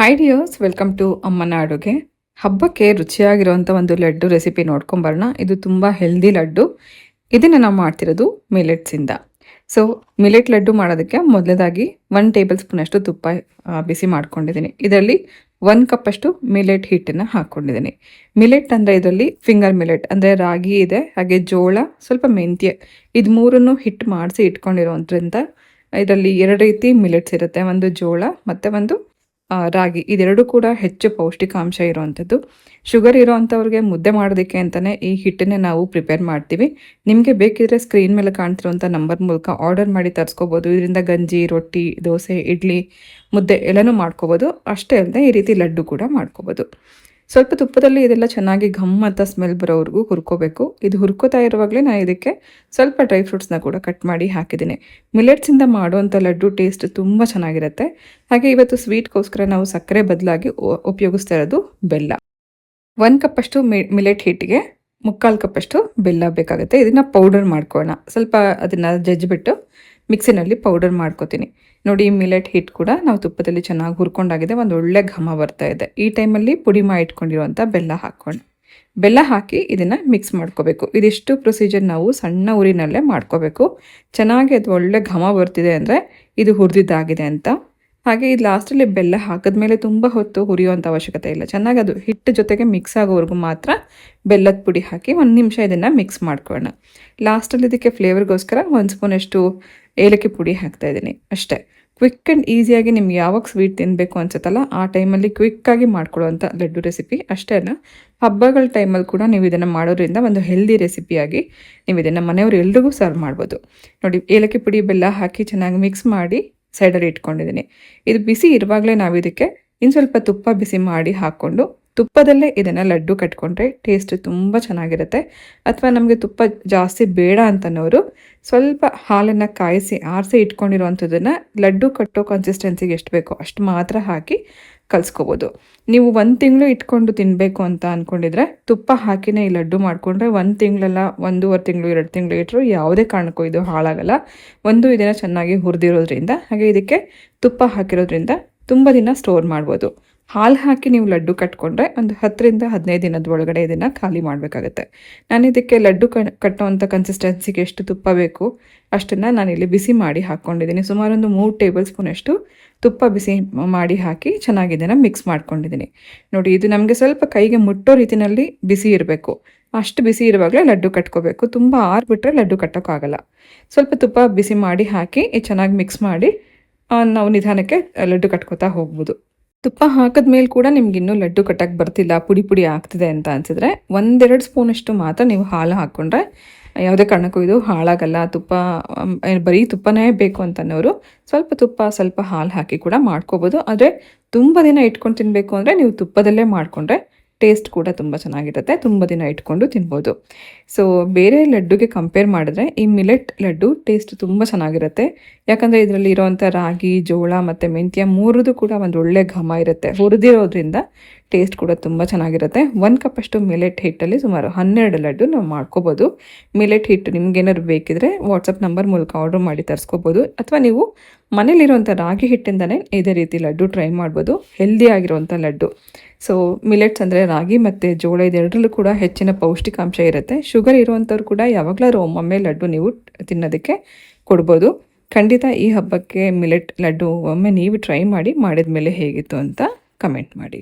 Hi welcome to ಅಮ್ಮನ ಅಡುಗೆ ಹಬ್ಬಕ್ಕೆ ರುಚಿಯಾಗಿರುವಂಥ ಒಂದು ಲಡ್ಡು ರೆಸಿಪಿ ನೋಡ್ಕೊಂಬರೋಣ ಇದು ತುಂಬ ಹೆಲ್ದಿ ಲಡ್ಡು. ಇದನ್ನು ನಾವು ಮಾಡ್ತಿರೋದು ಮಿಲೆಟ್ಸಿಂದ ಸೊ ಮಿಲೆಟ್ ಲಡ್ಡು ಮಾಡೋದಕ್ಕೆ ಮೊದಲದಾಗಿ ಒನ್ ಟೇಬಲ್ ಸ್ಪೂನಷ್ಟು ತುಪ್ಪ ಬಿಸಿ ಮಾಡ್ಕೊಂಡಿದ್ದೀನಿ. ಇದರಲ್ಲಿ ಒನ್ ಕಪ್ಪಷ್ಟು ಮಿಲೆಟ್ ಹಿಟ್ಟನ್ನು ಹಾಕ್ಕೊಂಡಿದ್ದೀನಿ ಮಿಲೆಟ್ ಅಂದರೆ ಇದರಲ್ಲಿ ಫಿಂಗರ್ ಮಿಲೆಟ್ ಅಂದರೆ ರಾಗಿ ಇದೆ, ಹಾಗೆ ಜೋಳ, ಸ್ವಲ್ಪ ಮೆಂತ್ಯ, ಇದು ಮೂರನ್ನು ಹಿಟ್ಟು ಮಾಡಿಸಿ ಇಟ್ಕೊಂಡಿರೋದ್ರಿಂದ ಇದರಲ್ಲಿ ಎರಡು ರೀತಿ ಮಿಲೆಟ್ಸ್ ಇರುತ್ತೆ. ಒಂದು ಜೋಳ, ಮತ್ತು ಒಂದು ರಾಗಿ ಇದೆರಡು ಕೂಡ ಹೆಚ್ಚು ಪೌಷ್ಟಿಕಾಂಶ ಇರುವಂಥದ್ದು. ಶುಗರ್ ಇರೋವಂಥವ್ರಿಗೆ ಮುದ್ದೆ ಮಾಡೋದಕ್ಕೆ ಅಂತಲೇ ಈ ಹಿಟ್ಟನ್ನೇ ನಾವು ಪ್ರಿಪೇರ್ ಮಾಡ್ತೀವಿ. ನಿಮಗೆ ಬೇಕಿದ್ರೆ ಸ್ಕ್ರೀನ್ ಮೇಲೆ ಕಾಣ್ತಿರುವಂಥ ನಂಬರ್ ಮೂಲಕ ಆರ್ಡರ್ ಮಾಡಿ ತರಿಸ್ಕೋಬೋದು. ಇದರಿಂದ ಗಂಜಿ, ರೊಟ್ಟಿ, ದೋಸೆ, ಇಡ್ಲಿ, ಮುದ್ದೆ ಎಲ್ಲನೂ ಮಾಡ್ಕೋಬೋದು. ಅಷ್ಟೇ ಅಲ್ಲದೆ ಈ ರೀತಿ ಲಡ್ಡು ಕೂಡ ಮಾಡ್ಕೋಬೋದು. ಸ್ವಲ್ಪ ತುಪ್ಪದಲ್ಲಿ ಇದೆಲ್ಲ ಚೆನ್ನಾಗಿ ಘಮ್ ಅಂತ ಸ್ಮೆಲ್ ಬರೋವರೆಗೂ ಹುರ್ಕೋಬೇಕು. ಇದು ಹುರ್ಕೋತಾ ಇರುವಾಗಲೇ ನಾನು ಇದಕ್ಕೆ ಸ್ವಲ್ಪ ಡ್ರೈ ಫ್ರೂಟ್ಸ್ನ ಕೂಡ ಕಟ್ ಮಾಡಿ ಹಾಕಿದ್ದೀನಿ. ಮಿಲೆಟ್ಸಿಂದ ಮಾಡುವಂಥ ಲಡ್ಡು ಟೇಸ್ಟ್ ತುಂಬ ಚೆನ್ನಾಗಿರುತ್ತೆ. ಹಾಗೆ ಇವತ್ತು ಸ್ವೀಟ್ಗೋಸ್ಕರ ನಾವು ಸಕ್ಕರೆ ಬದಲಾಗಿ ಉಪಯೋಗಿಸ್ತಾ ಇರೋದು ಬೆಲ್ಲ. ಒಂದು ಕಪ್ಪಷ್ಟು ಮಿ ಮಿಲೆಟ್ ಹಿಟ್ಟಿಗೆ ಮುಕ್ಕಾಲು ಕಪ್ಪಷ್ಟು ಬೆಲ್ಲ ಬೇಕಾಗುತ್ತೆ. ಇದನ್ನು ಪೌಡರ್ ಮಾಡ್ಕೊಳ್ಳೋಣ ಸ್ವಲ್ಪ ಅದನ್ನು ಜಜ್ಜಿಬಿಟ್ಟು ಮಿಕ್ಸಿನಲ್ಲಿ ಪೌಡರ್ ಮಾಡ್ಕೋತೀನಿ. ನೋಡಿ ಮಿಲೆಟ್ ಹಿಟ್ ಕೂಡ ನಾವು ತುಪ್ಪದಲ್ಲಿ ಚೆನ್ನಾಗಿ ಹುರ್ಕೊಂಡಾಗಿದೆ. ಒಂದು ಒಳ್ಳೆ ಘಮ ಬರ್ತಾ ಇದೆ. ಈ ಟೈಮಲ್ಲಿ ಪುಡಿ ಮಾಡಿ ಇಟ್ಕೊಂಡಿರುವಂಥ ಬೆಲ್ಲ ಹಾಕ್ಕೊಂಡು ಬೆಲ್ಲ ಹಾಕಿ ಇದನ್ನು ಮಿಕ್ಸ್ ಮಾಡ್ಕೋಬೇಕು. ಇದಿಷ್ಟು ಪ್ರೊಸೀಜರ್ ನಾವು ಸಣ್ಣ ಊರಿನಲ್ಲೇ ಮಾಡ್ಕೋಬೇಕು. ಚೆನ್ನಾಗಿ ಅದು ಒಳ್ಳೆ ಘಮ ಬರ್ತಿದೆ ಅಂದರೆ ಇದು ಹುರಿದಿದ್ದಾಗಿದೆ ಅಂತ ಹಾಗೆ ಇದು ಲಾಸ್ಟಲ್ಲಿ ಬೆಲ್ಲ ಹಾಕಿದ್ಮೇಲೆ ತುಂಬ ಹೊತ್ತು ಹುರಿಯುವಂಥ ಅವಶ್ಯಕತೆ ಇಲ್ಲ. ಚೆನ್ನಾಗಿ ಅದು ಹಿಟ್ಟು ಜೊತೆಗೆ ಮಿಕ್ಸ್ ಆಗೋವರೆಗೂ ಮಾತ್ರ ಬೆಲ್ಲದ ಪುಡಿ ಹಾಕಿ ಒಂದು ನಿಮಿಷ ಇದನ್ನು ಮಿಕ್ಸ್ ಮಾಡ್ಕೊಳ್ಳೋಣ. ಲಾಸ್ಟಲ್ಲಿ ಇದಕ್ಕೆ ಫ್ಲೇವರ್ಗೋಸ್ಕರ ಒಂದು ಸ್ಪೂನಷ್ಟು ಏಲಕ್ಕಿ ಪುಡಿ ಹಾಕ್ತಾ ಇದ್ದೀನಿ. ಅಷ್ಟೇ. ಕ್ವಿಕ್ ಆ್ಯಂಡ್ ಈಸಿಯಾಗಿ ನಿಮ್ಗೆ ಯಾವಾಗ ಸ್ವೀಟ್ ತಿನ್ನಬೇಕು ಅನ್ಸುತ್ತಲ್ಲ, ಆ ಟೈಮಲ್ಲಿ ಕ್ವಿಕ್ಕಾಗಿ ಮಾಡ್ಕೊಳ್ಳುವಂಥ ಲಡ್ಡು ರೆಸಿಪಿ ಅಷ್ಟೇ ಅಲ್ಲ, ಹಬ್ಬಗಳ ಟೈಮಲ್ಲಿ ಕೂಡ ನೀವು ಇದನ್ನು ಮಾಡೋದ್ರಿಂದ ಒಂದು ಹೆಲ್ದಿ ರೆಸಿಪಿಯಾಗಿ ನೀವು ಇದನ್ನು ಮನೆಯವರು ಎಲ್ರಿಗೂ ಸರ್ವ್ ಮಾಡ್ಬೋದು. ನೋಡಿ, ಏಲಕ್ಕಿ ಪುಡಿ, ಬೆಲ್ಲ ಹಾಕಿ ಚೆನ್ನಾಗಿ ಮಿಕ್ಸ್ ಮಾಡಿ ಸೈಡಲ್ಲಿ ಇಟ್ಕೊಂಡಿದ್ದೀನಿ. ಇದು ಬಿಸಿ ಇರುವಾಗಲೇ ನಾವು ಇದಕ್ಕೆ ಇನ್ನು ಸ್ವಲ್ಪ ತುಪ್ಪ ಬಿಸಿ ಮಾಡಿ ಹಾಕ್ಕೊಂಡು ತುಪ್ಪದಲ್ಲೇ ಇದನ್ನು ಲಡ್ಡು ಕಟ್ಕೊಂಡ್ರೆ ಟೇಸ್ಟ್ ತುಂಬ ಚೆನ್ನಾಗಿರುತ್ತೆ. ಅಥವಾ ನಮಗೆ ತುಪ್ಪ ಜಾಸ್ತಿ ಬೇಡ ಅಂತನೋರು ಸ್ವಲ್ಪ ಹಾಲನ್ನು ಕಾಯಿಸಿ ಆರಿಸಿ ಇಟ್ಕೊಂಡಿರುವಂಥದ್ದನ್ನು ಲಡ್ಡು ಕಟ್ಟೋ ಕನ್ಸಿಸ್ಟೆನ್ಸಿಗೆ ಎಷ್ಟು ಬೇಕೋ ಅಷ್ಟು ಮಾತ್ರ ಹಾಕಿ ಕಲಿಸ್ಕೋಬೋದು. ನೀವು ಒಂದು ತಿಂಗಳು ಇಟ್ಕೊಂಡು ತಿನ್ನಬೇಕು ಅಂತ ಅಂದ್ಕೊಂಡಿದ್ರೆ ತುಪ್ಪ ಹಾಕಿನೇ ಈ ಲಡ್ಡು ಮಾಡಿಕೊಂಡ್ರೆ ಒಂದು ತಿಂಗಳೆಲ್ಲ ಒಂದೂವರೆ ತಿಂಗಳು, ಎರಡು ತಿಂಗಳು ಇಟ್ಟರು ಯಾವುದೇ ಕಾರಣಕ್ಕೂ ಇದು ಹಾಳಾಗಲ್ಲ. ಒಂದು ಇದನ್ನು ಚೆನ್ನಾಗಿ ಹುರಿದಿರೋದ್ರಿಂದ, ಹಾಗೆ ಇದಕ್ಕೆ ತುಪ್ಪ ಹಾಕಿರೋದ್ರಿಂದ ತುಂಬ ದಿನ ಸ್ಟೋರ್ ಮಾಡ್ಬೋದು. ಹಾಲು ಹಾಕಿ ನೀವು ಲಡ್ಡು ಕಟ್ಕೊಂಡ್ರೆ ಒಂದು ಹತ್ತರಿಂದ ಹದಿನೈದು ದಿನದ ಒಳಗಡೆ ಇದನ್ನು ಖಾಲಿ ಮಾಡಬೇಕಾಗತ್ತೆ. ನಾನು ಇದಕ್ಕೆ ಲಡ್ಡು ಕ ಕಟ್ಟುವಂಥ ಕನ್ಸಿಸ್ಟೆನ್ಸಿಗೆ ಎಷ್ಟು ತುಪ್ಪ ಬೇಕು ಅಷ್ಟನ್ನು ಇಲ್ಲಿ ಬಿಸಿ ಮಾಡಿ ಹಾಕ್ಕೊಂಡಿದ್ದೀನಿ ಸುಮಾರು ಒಂದು ಮೂರು ಟೇಬಲ್ ಸ್ಪೂನಷ್ಟು ತುಪ್ಪ ಬಿಸಿ ಮಾಡಿ ಹಾಕಿ ಚೆನ್ನಾಗಿ ಇದನ್ನು ಮಿಕ್ಸ್ ಮಾಡ್ಕೊಂಡಿದ್ದೀನಿ. ನೋಡಿ, ಇದು ನಮಗೆ ಸ್ವಲ್ಪ ಕೈಗೆ ಮುಟ್ಟೋ ರೀತಿಯಲ್ಲಿ ಬಿಸಿ ಇರಬೇಕು. ಅಷ್ಟು ಬಿಸಿ ಇರುವಾಗಲೇ ಲಡ್ಡು ಕಟ್ಕೋಬೇಕು. ತುಂಬ ಆರ್ಬಿಟ್ರೆ ಲಡ್ಡು ಕಟ್ಟೋಕ್ಕಾಗಲ್ಲ. ಸ್ವಲ್ಪ ತುಪ್ಪ ಬಿಸಿ ಮಾಡಿ ಹಾಕಿ ಚೆನ್ನಾಗಿ ಮಿಕ್ಸ್ ಮಾಡಿ ನಾವು ನಿಧಾನಕ್ಕೆ ಲಡ್ಡು ಕಟ್ಕೋತಾ ಹೋಗ್ಬೋದು. ತುಪ್ಪ ಹಾಕಿದ್ಮೇಲೆ ಕೂಡ ನಿಮ್ಗೆ ಇನ್ನೂ ಲಡ್ಡು ಕಟ್ಟಕ್ಕೆ ಬರ್ತಿಲ್ಲ, ಪುಡಿ ಪುಡಿ ಆಗ್ತಿದೆ ಅಂತ ಅನ್ಸಿದ್ರೆ ಒಂದೆರಡು ಸ್ಪೂನಷ್ಟು ಮಾತ್ರ ನೀವು ಹಾಲು ಹಾಕ್ಕೊಂಡ್ರೆ ಯಾವುದೇ ಕಾರಣಕ್ಕೂ ಇದು ಹಾಳಾಗಲ್ಲ. ತುಪ್ಪ ಬರೀ ತುಪ್ಪನೇ ಬೇಕು ಅಂತನೋರು ಸ್ವಲ್ಪ ತುಪ್ಪ, ಸ್ವಲ್ಪ ಹಾಲು ಹಾಕಿ ಕೂಡ ಮಾಡ್ಕೋಬೋದು. ಆದರೆ ತುಂಬ ದಿನ ಇಟ್ಕೊಂಡು ತಿನ್ನಬೇಕು ಅಂದರೆ ನೀವು ತುಪ್ಪದಲ್ಲೇ ಮಾಡಿಕೊಂಡ್ರೆ ಟೇಸ್ಟ್ ಕೂಡ ತುಂಬ ಚೆನ್ನಾಗಿರುತ್ತೆ. ತುಂಬ ದಿನ ಇಟ್ಕೊಂಡು ತಿನ್ಬೋದು. ಸೊ ಬೇರೆ ಲಡ್ಡುಗೆ ಕಂಪೇರ್ ಮಾಡಿದ್ರೆ ಈ ಮಿಲೆಟ್ ಲಡ್ಡು ಟೇಸ್ಟ್ ತುಂಬ ಚೆನ್ನಾಗಿರುತ್ತೆ. ಯಾಕಂದರೆ ಇದರಲ್ಲಿ ಇರೋವಂಥ ರಾಗಿ, ಜೋಳ ಮತ್ತು ಮೆಂತ್ಯ ಮೂರದು ಕೂಡ ಒಂದು ಒಳ್ಳೆ ಘಮ ಇರುತ್ತೆ. ಹುರಿದಿರೋದ್ರಿಂದ ಟೇಸ್ಟ್ ಕೂಡ ತುಂಬ ಚೆನ್ನಾಗಿರುತ್ತೆ. ಒಂದು ಕಪ್ಪಷ್ಟು ಮಿಲೆಟ್ ಹಿಟ್ಟಲ್ಲಿ ಸುಮಾರು ಹನ್ನೆರಡು ಲಡ್ಡು ನಾವು ಮಾಡ್ಕೋಬೋದು. ಮಿಲೆಟ್ ಹಿಟ್ಟು ನಿಮ್ಗೇನಾದ್ರು ಬೇಕಿದ್ರೆ ವಾಟ್ಸಪ್ ನಂಬರ್ ಮೂಲಕ ಆರ್ಡರ್ ಮಾಡಿ ತರಿಸ್ಕೋಬೋದು. ಅಥವಾ ನೀವು ಮನೇಲಿರುವಂಥ ರಾಗಿ ಹಿಟ್ಟಿಂದನೇ ಇದೇ ರೀತಿ ಲಡ್ಡು ಟ್ರೈ ಮಾಡ್ಬೋದು. ಹೆಲ್ದಿ ಆಗಿರುವಂಥ ಲಡ್ಡು. ಸೊ ಮಿಲೆಟ್ಸ್ ಅಂದರೆ ರಾಗಿ ಮತ್ತು ಜೋಳ ಇದೆರಡರಲ್ಲೂ ಕೂಡ ಹೆಚ್ಚಿನ ಪೌಷ್ಟಿಕಾಂಶ ಇರುತ್ತೆ. ಶುಗರ್ ಇರುವಂಥವ್ರು ಕೂಡ ಯಾವಾಗಲಾದ್ರೂ ಒಮ್ಮೊಮ್ಮೆ ಲಡ್ಡು ನೀವು ತಿನ್ನೋದಕ್ಕೆ ಕೊಡ್ಬೋದು. ಖಂಡಿತ ಈ ಹಬ್ಬಕ್ಕೆ ಮಿಲೆಟ್ ಲಡ್ಡು ಒಮ್ಮೆ ನೀವು ಟ್ರೈ ಮಾಡಿ ಮಾಡಿದ ಮೇಲೆ ಹೇಗಿತ್ತು ಅಂತ ಕಮೆಂಟ್ ಮಾಡಿ.